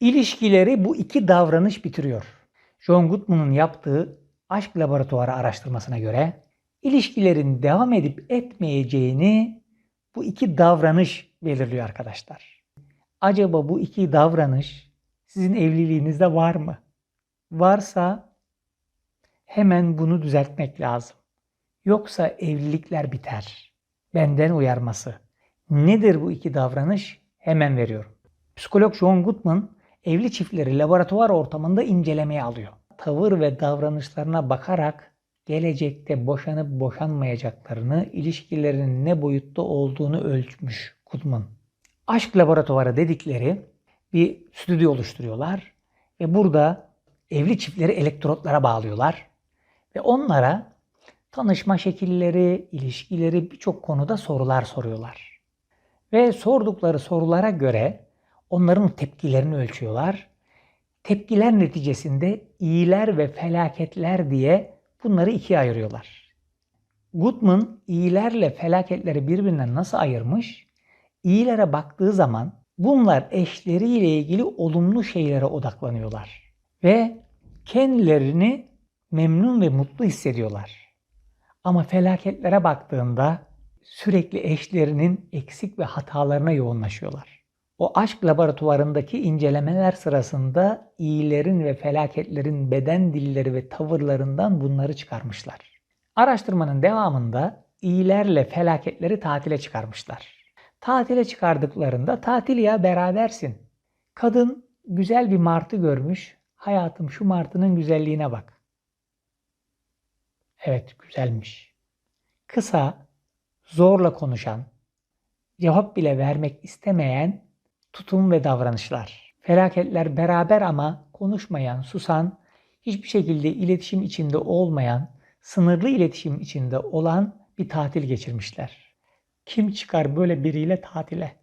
İlişkileri bu iki davranış bitiriyor. John Goodman'ın yaptığı aşk laboratuvarı araştırmasına göre ilişkilerin devam edip etmeyeceğini bu iki davranış belirliyor arkadaşlar. Acaba bu iki davranış sizin evliliğinizde var mı? Varsa hemen bunu düzeltmek lazım. Yoksa evlilikler biter. Benden uyarması. Nedir bu iki davranış? Hemen veriyorum. Psikolog John Goodman evli çiftleri laboratuvar ortamında incelemeye alıyor. Tavır ve davranışlarına bakarak gelecekte boşanıp boşanmayacaklarını, ilişkilerinin ne boyutta olduğunu ölçmüş Goodman. Aşk laboratuvarı dedikleri bir stüdyo oluşturuyorlar ve burada evli çiftleri elektrotlara bağlıyorlar ve onlara tanışma şekilleri, ilişkileri birçok konuda sorular soruyorlar. Ve sordukları sorulara göre onların tepkilerini ölçüyorlar. Tepkiler neticesinde iyiler ve felaketler diye bunları ikiye ayırıyorlar. Goodman iyilerle felaketleri birbirinden nasıl ayırmış? İyilere baktığı zaman bunlar eşleriyle ilgili olumlu şeylere odaklanıyorlar ve kendilerini memnun ve mutlu hissediyorlar. Ama felaketlere baktığında sürekli eşlerinin eksik ve hatalarına yoğunlaşıyorlar. O aşk laboratuvarındaki incelemeler sırasında iyilerin ve felaketlerin beden dilleri ve tavırlarından bunları çıkarmışlar. Araştırmanın devamında iyilerle felaketleri tatile çıkarmışlar. Tatile çıkardıklarında tatil ya berabersin. Kadın güzel bir martı görmüş. Hayatım şu martının güzelliğine bak. Evet güzelmiş. Kısa, zorla konuşan, cevap bile vermek istemeyen tutum ve davranışlar. Felaketler beraber ama konuşmayan, susan, hiçbir şekilde iletişim içinde olmayan, sınırlı iletişim içinde olan bir tatil geçirmişler. Kim çıkar böyle biriyle tatile?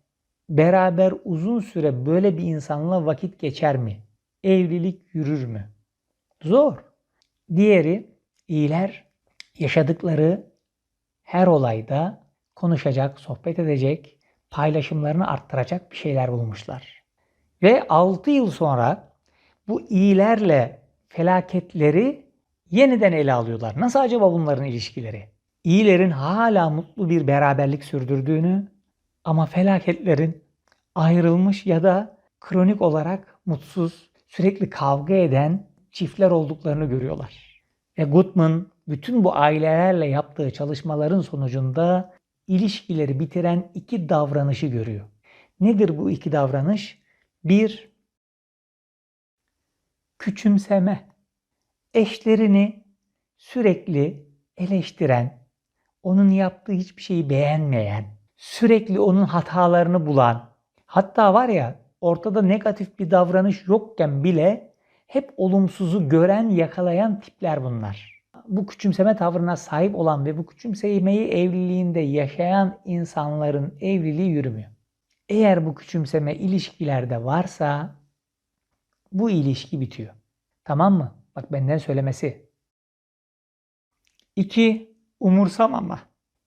Beraber uzun süre böyle bir insanla vakit geçer mi? Evlilik yürür mü? Zor. Diğeri iyiler yaşadıkları her olayda konuşacak, sohbet edecek, paylaşımlarını arttıracak bir şeyler bulmuşlar. Ve 6 yıl sonra bu iyilerle felaketleri yeniden ele alıyorlar. Nasıl acaba bunların ilişkileri? İyilerin hala mutlu bir beraberlik sürdürdüğünü ama felaketlerin ayrılmış ya da kronik olarak mutsuz, sürekli kavga eden çiftler olduklarını görüyorlar. Ve Goodman bütün bu ailelerle yaptığı çalışmaların sonucunda ilişkileri bitiren iki davranışı görüyor. Nedir bu iki davranış? Bir, küçümseme. Eşlerini sürekli eleştiren, onun yaptığı hiçbir şeyi beğenmeyen, sürekli onun hatalarını bulan, hatta var ya ortada negatif bir davranış yokken bile hep olumsuzu gören, yakalayan tipler bunlar. Bu küçümseme tavrına sahip olan ve bu küçümsemeyi evliliğinde yaşayan insanların evliliği yürümüyor. Eğer bu küçümseme ilişkilerde varsa bu ilişki bitiyor. Tamam mı? Bak benden söylemesi. 2. Umursamama.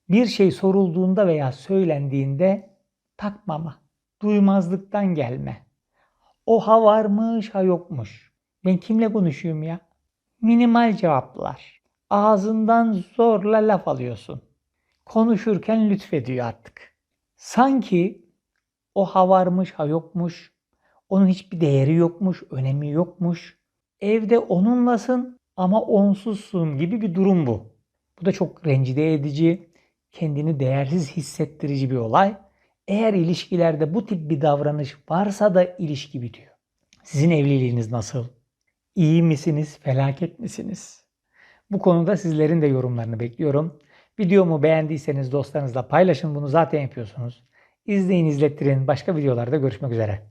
Bir şey sorulduğunda veya söylendiğinde takmama. Duymazlıktan gelme. O ha varmış ha yokmuş. Ben kimle konuşuyorum ya? Minimal cevaplar. Ağzından zorla laf alıyorsun. Konuşurken lütfediyor artık. Sanki o ha varmış ha yokmuş. Onun hiçbir değeri yokmuş, önemi yokmuş. Evde onunlasın ama onsuzsun gibi bir durum bu. Bu da çok rencide edici, kendini değersiz hissettirici bir olay. Eğer ilişkilerde bu tip bir davranış varsa da ilişki bitiyor. Sizin evliliğiniz nasıl? İyi misiniz, felaket misiniz? Bu konuda sizlerin de yorumlarını bekliyorum. Videomu beğendiyseniz dostlarınızla paylaşın. Bunu zaten yapıyorsunuz. İzleyin, izlettirin. Başka videolarda görüşmek üzere.